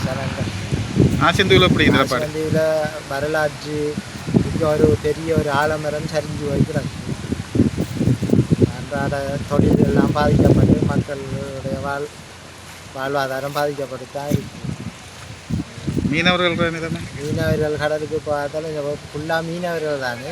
ஜனங்கள் ஆசிந்துவில் எப்படி நிலப்பாடு வண்டியில் வரலாற்று இங்கே ஒரு பெரிய ஒரு ஆலமரம் சரிஞ்சு வைக்கிறாங்க அன்றாட தொழில் எல்லாம் பாதிக்கப்பட்டு மக்களுடைய வாழ் வாழ்வாதாரம் பாதிக்கப்பட்டு தான் இருக்கு மீனவர்கள் மீனவர்கள் கடலுக்கு பார்த்தாலும் இங்கே ஃபுல்லாக மீனவர்கள் தானே.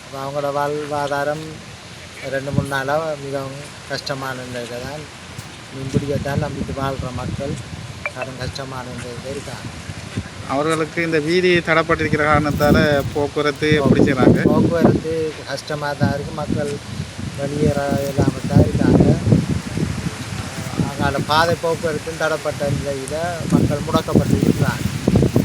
அப்போ அவங்களோட வாழ்வாதாரம் ரெண்டு மூணு நாளாக மிகவும் கஷ்டமான நிலையில் தான் மீன்பிடிக்கத்தான் நம்பிட்டு வாழ்கிற மக்கள் கடும் கஷ்டமான நிலையில் இருக்காங்க. அவர்களுக்கு இந்த வீதி தடப்பட்டிருக்கிற காரணத்தால் போக்குவரத்து செய்கிறாங்க போக்குவரத்து கஷ்டமாக தான் இருக்குது மக்கள் வெளியேற இல்லாமல் தான் அங்கால பாதை போக்குவரத்தும் தடப்பட்ட நிலையில் மக்கள் முடக்கப்பட்டு இருக்கிறாங்க.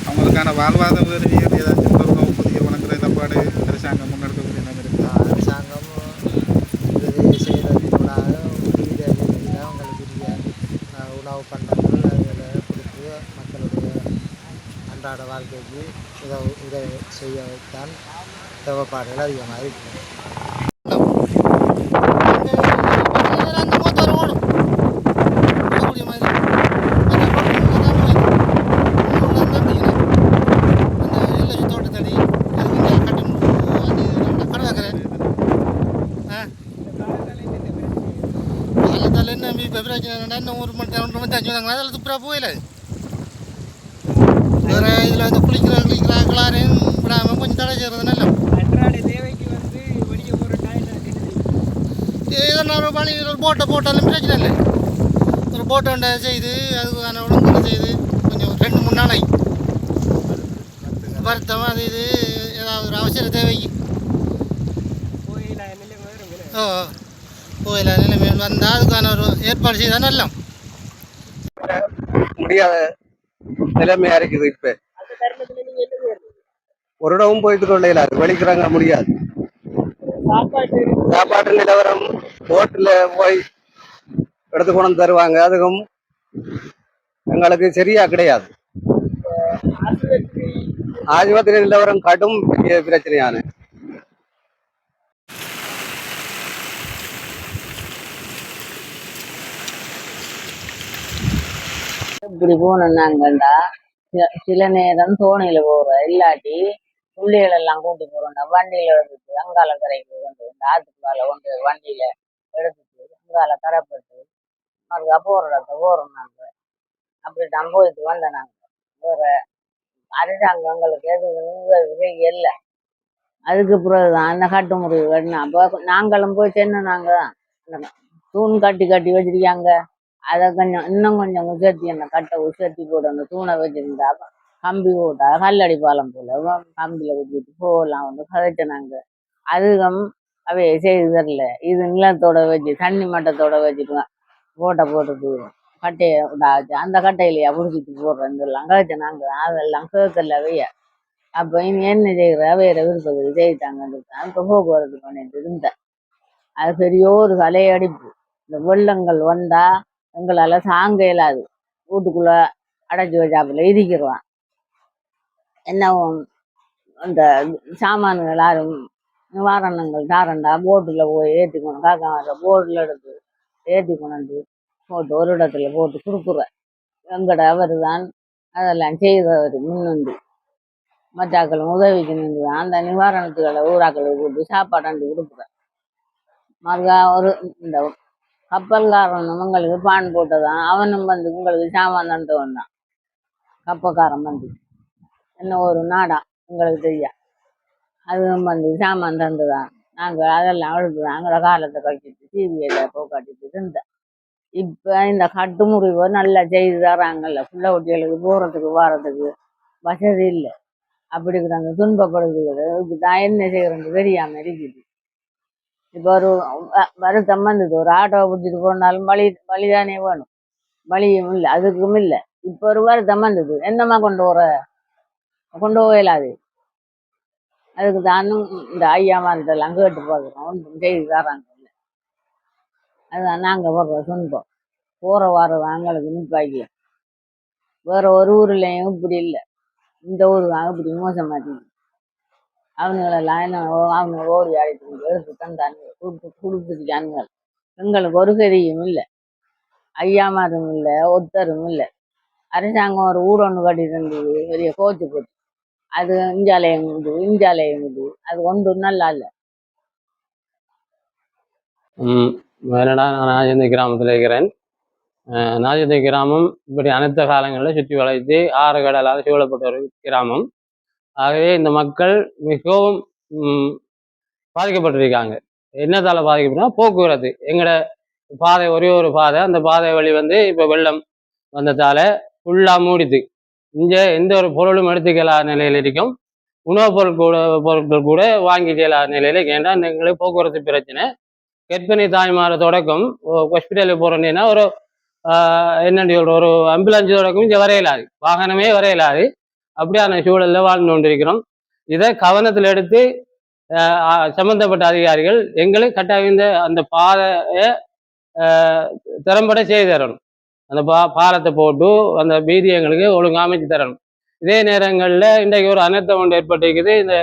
அவங்களுக்கான வாழ்வாதார உதவிகள் ஏதாச்சும் தொடர்பு புதிய வழங்குற நிலப்பாடு அரசாங்கம் முன்னெடுக்கக்கூடிய நிலைமை இருக்கா? அரசாங்கம் உதவி செய்கிறதுக்கூடாக உரிய நிலையில் அவங்களுக்கு உரிய அஹ், உணவு பண்டங்கள் அதில் கொடுத்து மக்களுடைய அன்றாட வாழ்க்கைக்கு உதவி உதவி செய்யத்தான் தேவைப்பாடுகள் அதிகமாக இருக்குது ஒரு மணி ரெண்டு மணி அஞ்சு வந்தாங்க அதில் துப்புரா போயில வேறு இதில் வந்து குளிக்கிற குளிக்கிற கிளாரையும் விடாமல் கொஞ்சம் தடை செய்கிறது நல்ல அன்றாட தேவைக்கு வந்து போகிற டைம் எதனா ஒரு பணி ஒரு போட்டை போட்டாலும் பிரச்சனை இல்லை ஒரு போட்டை ஒன்றை செய்து அதுக்கான ஒழுங்குகளை செய்து கொஞ்சம் ரெண்டு மூணு நாளைக்கு வருத்தம் அது இது ஏதாவது ஒரு அவசர தேவைக்கு ஓ கோயில் நிலைமையில் வந்தால் அதுக்கான ஒரு ஏற்பாடு செய்தால் நல்லா முடியாத நிலைமையா இருக்குது இப்ப. ஒரு இடமும் போயிட்டு கொள்ள இயலாது வெளிக்கிறாங்க முடியாது. சாப்பாட்டு நிலவரம் ஹோட்டல்ல போய் எடுத்து கொண்டு வந்து தருவாங்க அதுக்கும் எங்களுக்கு சரியா கிடையாது. ஆஸ்பத்திரி நிலவரம் கடும் பெரிய பிரச்சனையான இப்படி போனோம்னாங்கண்டா சில- சில நேரம் தோணையில போறோம் இல்லாட்டி பிள்ளைகள் எல்லாம் கூட்டி போறோம்டா. வண்டியில எடுத்துட்டு அங்கால கரைக்கு கொண்டு வந்து ஆத்துக்குள்ளால கொண்டு வண்டியில எடுத்துட்டு அங்கால கரைப்பட்டு மறுக்கா போற இடத்த போறோம் நாங்க. அப்படி தான் போயிட்டு வந்தோம் நாங்க. வேற அரசாங்கம் எங்களுக்கு எதுவும் உதவி இல்லை. அதுக்கு பிறகுதான் அந்த கட்டு முறிவு. கட்டினா அப்போ நாங்களும் போய் சென்னு நாங்க. தான் தூண் கட்டி கட்டி வச்சிருக்காங்க. அதை கொஞ்சம் இன்னும் கொஞ்சம் உசத்தி அந்த கட்டை உசத்தி போட்டு அந்த தூணை வச்சிருந்தா கம்பி போட்டா கல்லடி பாலம் போல கம்பியில வச்சுட்டு போகலாம் வந்து கதைச்சினாங்க அதுவும் அவை செய்து தரல. இது நிலத்தோட வச்சு தண்ணி மட்டத்தோட வச்சுட்டு போட்டை போட்டுட்டு கட்டையை விடாச்சு அந்த கட்டையிலையா பிடிச்சிட்டு போடுறேன்னு சொல்லலாம் கதைச்சினாங்க அதெல்லாம் கேட்கல அவைய. அப்போ இனி என்ன செய்கிற வேற விருப்பத்துக்கு செய்தாங்கன்னு இப்போ போக்குவரத்து பண்ணிட்டு இருந்தேன். அது பெரிய ஒரு தலையடிப்பு. இந்த வெள்ளங்கள் வந்தா எங்களால் சாங்க இயலாது. வீட்டுக்குள்ளே அடைச்சி வச்சாப்புல இருக்கிறோம் என்ன அந்த சாமான்கள் யாரும் நிவாரணங்கள் தாரண்டா? போட்டில் போய் ஏற்றிக்கணும் காக்கா வர போட்டில் எடுத்து ஏற்றி கொண்டு போட்டு ஒரு இடத்துல போட்டு கொடுக்குறேன் எங்கட அவர் தான் அதெல்லாம் செய்தவர் முன்னுண்டு. மற்றாக்களும் உதவிக்கு நின்று அந்த நிவாரணத்துக்களை ஊராக்களுக்கு சாப்பாடு அண்டு கொடுக்குறேன் மறுக்கா ஒரு இந்த கப்பல்காரன் உங்களுக்கு பான் போட்டதான். அவனும் வந்து உங்களுக்கு சாமான் தந்து வந்தான் கப்பக்காரன் வந்து. என்ன ஒரு நாடா உங்களுக்கு தெரியா. அதுவும் வந்து சாமான் தந்துதான். நாங்கள் அதெல்லாம் அழுது எங்களோட காலத்தை கழிச்சிட்டு டிவியில் போக்காட்டிட்டு இருந்தேன். இப்போ இந்த கட்டு கட்டுமுறிவை நல்லா செய்து தராங்கல்ல. பிள்ளை குட்டிகளுக்கு போகிறதுக்கு வாரத்துக்கு வசதி இல்லை. அப்படி அந்த துன்பப்படுது. இதுக்கு தான் என்ன செய்யறேன்னு தெரியாமல் இருக்குது. இப்போ ஒரு வ- வருத்தம் வந்தது ஒரு ஆட்டோவை பிடிச்சிட்டு போனாலும் வழி வழிதானே வேணும். வழியும் இல்லை அதுக்கும் இல்லை. இப்போ ஒரு வருத்தம் வந்தது என்னம்மா கொண்டு வர? கொண்டு போகலாது அதுக்கு தானும் இந்த ஐயா மரத்தெல்லாம் கேட்டு பார்க்குறோம். ஒன்றும் செய்து தராங்க இல்லை. அதுதான் நாங்கள் போடுற துன்பம் போகிற வாரம் எங்களுக்கு நிப்பாக்கி வேற ஒரு ஊர்லேயும் இப்படி இல்லை. இந்த ஊர் இப்படி மோசமா அவனுங்களெல்லாம் என்ன அவங்க ஓடி அழைத்து கொண்டு எடுத்து தந்தாங்க கொடுத்து கொடுத்துருக்காங்க எங்களுக்கு ஒரு கதியும் இல்லை. ஐயாமாரும் இல்லை ஒத்தரும் இல்லை. அரசாங்கம் ஒரு ஊர் ஒன்று கட்டி இருந்தது பெரிய கோச்சு போச்சு. அது இஞ்சாலயம் இது இஞ்சாலயம் இது. அது ஒன்றும் நல்லா இல்லை. ம் என்னடா நான் நாஜந்தி கிராமத்தில் இருக்கிறேன். அஹ் நாஜந்தி கிராமம் இப்படி அனைத்த காலங்களில் சுற்றி வளைத்து ஆறு கடலால் சூழப்பட்ட ஒரு கிராமம். ஆகவே இந்த மக்கள் மிகவும் பாதிக்கப்பட்டிருக்காங்க. என்னத்தால பாதிக்கப்படுனா போக்குவரத்து. எங்களோட பாதை ஒரே ஒரு பாதை அந்த பாதை வழி வந்து இப்போ வெள்ளம் வந்ததால ஃபுல்லாக மூடிது இங்கே எந்த ஒரு பொருளும் எடுத்துக்கலாத நிலையில் இருக்கும். உணவுப் பொருட்கள் கூட பொருட்கள் கூட வாங்கிக்கலாத நிலையில் ஏன்னா எங்களுக்கு போக்குவரத்து பிரச்சனை. கர்ப்பிணி தாய்மார தொடக்கம். ஹாஸ்பிட்டலுக்கு போகிறோன்னா ஒரு என்னென்னு என்னன்னு ஒரு ஆம்புலன்ஸ் தொடக்கம் இங்கே வரையலாது. வாகனமே வரையலாது. அப்படியான சூழலில் வாழ்ந்து கொண்டிருக்கிறோம். இதை கவனத்தில் எடுத்து ஆஹ், சம்பந்தப்பட்ட அதிகாரிகள் எங்களுக்கு கட்டாயம் அந்த பாதையை ஆஹ், திறம்பட செய்து தரணும். அந்த பா பாலத்தை போட்டு அந்த பீதி எங்களுக்கு ஒழுங்கா அமைச்சு தரணும். இதே நேரங்களில் இன்றைக்கு ஒரு அனர்த்தம் ஒன்று ஏற்பட்டிருக்குது. இந்த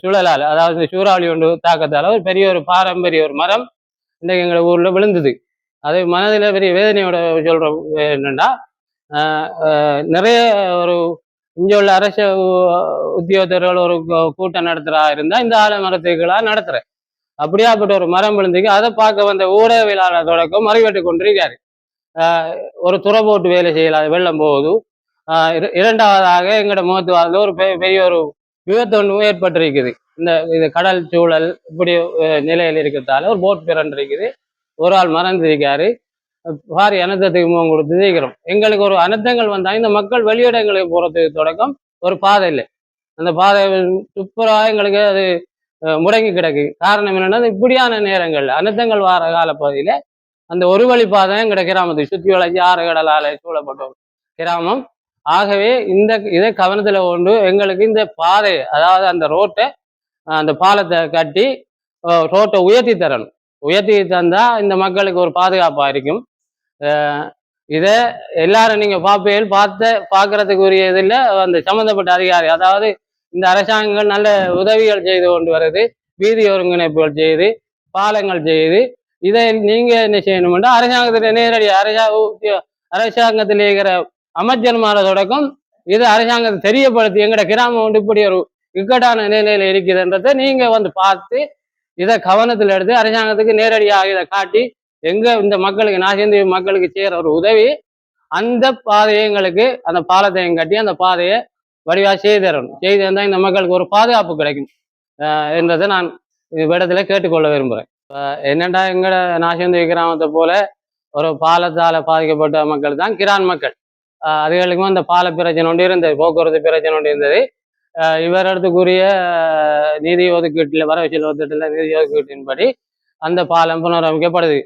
சுழலால் அதாவது இந்த சூறாவளி ஒன்று தாக்கத்தால் ஒரு பெரிய ஒரு பாரம்பரிய ஒரு மரம் இன்றைக்கு எங்கள் ஊரில் விழுந்தது. அது மனதில் பெரிய வேதனையோட சொல்கிற என்னென்னா நிறைய ஒரு இங்கே உள்ள அரசு உத்தியோகத்தர்கள் ஒரு கூட்டம் நடத்துகிறா இருந்தால் இந்த ஆலமரத்துக்களாக நடத்துகிறேன் அப்படியாப்பட்ட ஒரு மரம் விழுந்துக்கு அதை பார்க்க வந்த ஊடகவியலாளர் தொடக்கம் மறைவேட்டு கொண்டிருக்காரு ஒரு துறை போட்டு வேலை செய்யலாம் வெள்ளம் போகுது. ஆஹ் இர- இரண்டாவதாக எங்களோட முகத்துவாதில் ஒரு பெ- பெரிய ஒரு விபத்து ஒன்று ஏற்பட்டிருக்குது. இந்த இது கடல் சூழல் இப்படி நிலையில் இருக்கிறதால ஒரு போட் பிறண்டு இருக்குது ஒரு ஆள் மறந்துருக்காரு. பாரி அனர்த்தத்துக்கு முகம் கொடுத்து ஜெயிக்கிறோம் எங்களுக்கு ஒரு அனர்த்தங்கள் வந்தால் இந்த மக்கள் வெளியிடங்களுக்கு போகிறதுக்கு தொடக்கம். ஒரு பாதை இல்லை. அந்த பாதை துப்புராக எங்களுக்கு அது முடங்கி கிடக்கு. காரணம் என்னென்னா இப்படியான நேரங்கள். அனர்த்தங்கள் வார காலப்பகுதியில் அந்த ஒரு வழி பாதை எங்களோட கிராமத்தை சுற்றி வளைச்சி ஆறு கடலால் சூழப்பட்டோம். கிராமம். ஆகவே இந்த இதை கவனத்தில் கொண்டு எங்களுக்கு இந்த பாதை அதாவது அந்த ரோட்டை அந்த பாலத்தை கட்டி ரோட்டை உயர்த்தி தரணும். உயர்த்தி தந்தால் இந்த மக்களுக்கு ஒரு பாதுகாப்பாக இருக்கும். இதை எல்லாரும் நீங்கள் பார்ப்பீர்கள் பார்த்த பார்க்கறதுக்குரிய இதில் அந்த சம்மந்தப்பட்ட அதிகாரி. அதாவது இந்த அரசாங்கங்கள் நல்ல உதவிகள் செய்து கொண்டு வருது வீதி ஒருங்கிணைப்புகள் செய்து பாலங்கள் செய்து இதை நீங்கள் என்ன செய்யணும்னா அரசாங்கத்தில் நேரடி அரசா அரசாங்கத்தில் இருக்கிற அமைச்சர்மார தொடக்கம் இது அரசாங்கத்தை தெரியப்படுத்தி எங்கட கிராமம் வந்து இப்படி ஒரு இக்கட்டான நிலையில இருக்குதுன்றதை நீங்க வந்து பார்த்து இதை கவனத்தில் எடுத்து அரசாங்கத்துக்கு நேரடியாக இதை காட்டி எங்க இந்த மக்களுக்கு நாசேந்திரி மக்களுக்கு செய்யற ஒரு உதவி அந்த பாதையை எங்களுக்கு அந்த பாலத்தையும் கட்டி அந்த பாதையை வடிவா செய்து தரணும் செய்து தந்தால் இந்த மக்களுக்கு ஒரு பாதுகாப்பு கிடைக்கும். ஆஹ் என்றதை நான் இவ்விடத்துல கேட்டுக்கொள்ள விரும்புகிறேன் என்னடா எங்கட நாசேந்திரி கிராமத்தை போல ஒரு பாலத்தால் பாதிக்கப்பட்ட மக்கள் தான் கிரான் மக்கள். அதுகளுக்கும் அந்த பால பிரச்சனை ஒன்று இருந்தது போக்குவரத்து பிரச்சனை ஒன்று இருந்தது. இவரிடத்துக்குரிய நிதி ஒதுக்கீட்டில் வரவு செலவு திட்டத்தில் நிதி ஒதுக்கீட்டின்படி அந்த பாலம் புனரமைக்கப்படுது.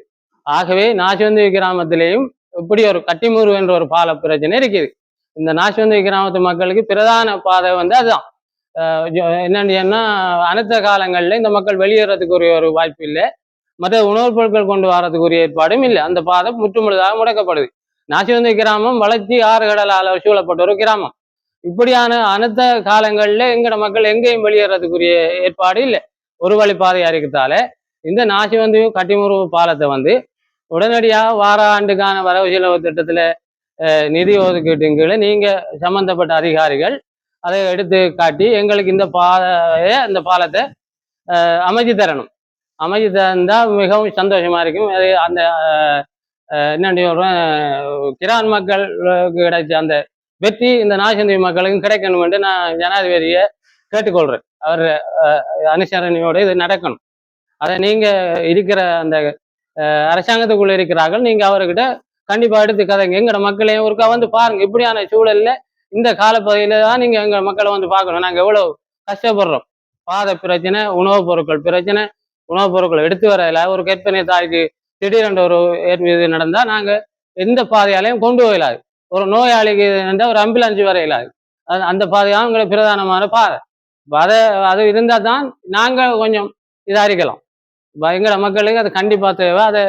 ஆகவே நாசிவந்தி கிராமத்திலேயும் இப்படி ஒரு கட்டிமுறு என்ற ஒரு பால பிரச்சனை இருக்குது. இந்த நாசிவந்தி கிராமத்து மக்களுக்கு பிரதான பாதை வந்து அதுதான். என்னன்னு சொன்னா அனைத்த காலங்களில் இந்த மக்கள் வெளியேறதுக்குரிய ஒரு வாய்ப்பு இல்லை. மற்ற உணவுப் பொருட்கள் கொண்டு வரதுக்குரிய ஏற்பாடும் இல்லை. அந்த பாதை முற்றுமுழுதாக முடக்கப்படுது. நாசிவந்தி கிராமம் வளர்ச்சி ஆறு கடலால் சூழப்பட்ட ஒரு கிராமம். இப்படியான அனைத்த காலங்களில் எங்கட மக்கள் எங்கேயும் வெளியேறதுக்குரிய ஏற்பாடு இல்லை. ஒரு வழி பாதையாக இருக்கிறதால இந்த நாசிவந்தி கட்டிமுறு பாலத்தை வந்து உடனடியாக வார ஆண்டுக்கான வரவு செலவு திட்டத்துல நிதி ஒதுக்கீட்டின் கீழே நீங்க சம்பந்தப்பட்ட அதிகாரிகள் அதை எடுத்து காட்டி எங்களுக்கு இந்த பாதையை இந்த பாலத்தை அமைச்சு தரணும். அமைச்சு தந்தால் மிகவும் சந்தோஷமா இருக்கும். அது அந்த அஹ், அஹ், என்னன்னு கிரான் மக்களுக்கு கிடைச்ச அந்த வெற்றி இந்த நாசந்தி மக்களுக்கும் கிடைக்கணும் என்று நான் ஜனாதிபதியை கேட்டுக்கொள்றேன். அவர் அஹ், இது நடக்கணும். அதை நீங்க இருக்கிற அந்த அரசாங்கத்துக்குள்ள இருக்கிறார்கள். நீங்க அவர்கிட்ட கண்டிப்பா எடுத்து கதைங்க. எங்கட மக்களையும் ஒருக்கா வந்து பாருங்க. இப்படியான சூழல்ல இந்த காலப்பகுதியில தான் நீங்க எங்க மக்களை வந்து பார்க்கணும். நாங்க எவ்வளவு கஷ்டப்படுறோம். பாதை பிரச்சனை உணவுப் பொருட்கள் பிரச்சனை உணவுப் பொருட்கள் எடுத்து வரல ஒரு கற்பனை தாய்க்கு திடீரென்று ஒரு ஏற்பது இது நடந்தா நாங்க எந்த பாதையாலையும் கொண்டு போயிடாது ஒரு நோயாளிக்கு இருந்தால் ஒரு ஆம்புலன்ஸ் வர இயலாது அது அந்த பாதையாக உங்களுக்கு பிரதானமான பாதை. அதை அது இருந்தால் தான் நாங்கள் கொஞ்சம் இதாக இருக்கலாம் பயங்கர எங்களோட மக்களுக்கு அது கண்டிப்பாக தேவை. அதை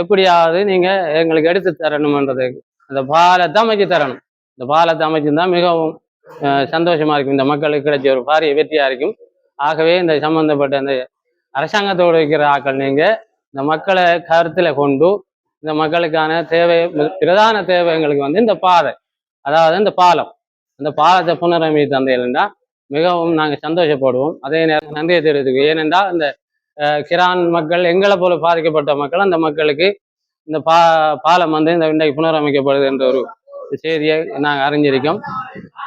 எப்படியாவது நீங்கள் எங்களுக்கு எடுத்து தரணும்ன்றது அந்த பாலத்தை அமைச்சு தரணும். இந்த பாலத்தை அமைச்சிருந்தா மிகவும் சந்தோஷமா இருக்கும். இந்த மக்களுக்கு கிடைச்ச ஒரு பாரிய வெற்றியா இருக்கும். ஆகவே இந்த சம்பந்தப்பட்ட இந்த அரசாங்கத்தோடு இருக்கிற ஆக்கள் நீங்க இந்த மக்களை கருத்துல கொண்டு இந்த மக்களுக்கான தேவை பிரதான தேவை எங்களுக்கு வந்து இந்த பாதை. அதாவது இந்த பாலம். இந்த பாலத்தை புனரமைத்து தந்தையிலண்டா மிகவும் நாங்கள் சந்தோஷப்படுவோம். அதே நேரம் நன்றியை தெரிவித்துக்கு ஏனென்றால் இந்த கிரான் மக்கள் எங்களை போல பாதிக்கப்பட்ட மக்கள் அந்த மக்களுக்கு இந்த பா பாலம் வந்து இந்த இன்றைக்கு புனரமைக்கப்படுது என்ற ஒரு செய்தியை நாங்கள் அறிஞ்சிருக்கோம்.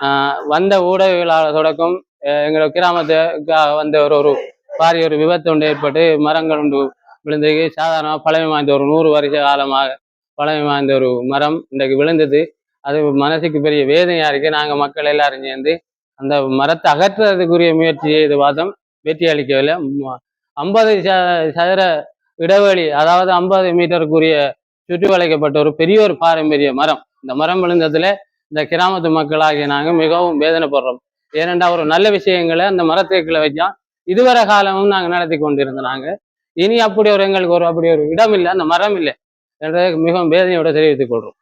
ஆஹ் வந்த ஊடகவியலாளர் தொடக்கம் எங்களோட எங்கள் கிராமத்துக்கு வந்த ஒரு ஒரு பாரிய ஒரு விபத்து ஒன்று ஏற்பட்டு மரங்கள் ஒன்று விழுந்து சாதாரணமாக பழமை வாய்ந்த ஒரு நூறு வருஷ காலமாக பழமை வாய்ந்த ஒரு மரம் இன்றைக்கு விழுந்தது. அது மனசுக்கு பெரிய வேதனையா இருக்குது நாங்கள் மக்கள் எல்லாரும் சேர்ந்து அந்த மரத்தை அகற்றுறதுக்குரிய முயற்சி செய்து பார்த்தோம். வெற்றி அளிக்கவில்லை. ஐம்பது சதுர இடைவெளி அதாவது ஐம்பது மீட்டருக்குரிய சுற்றி வளைக்கப்பட்ட ஒரு பெரிய ஒரு பாரம்பரிய மரம். இந்த மரம் விழுந்ததுல இந்த கிராமத்து மக்களாகிய நாங்கள் மிகவும் வேதனைப்படுறோம். ஏனென்றால் ஒரு நல்ல விஷயங்களை அந்த மரத்துக்களை வச்சா இதுவரை காலமும் நாங்கள் நடத்தி கொண்டிருந்தோம் நாங்கள் இனி அப்படி ஒரு எங்களுக்கு ஒரு அப்படி ஒரு இடம் இல்லை அந்த மரம் இல்லை என்றதை மிகவும் வேதனையோட தெரிவித்துக் கொள்றோம்.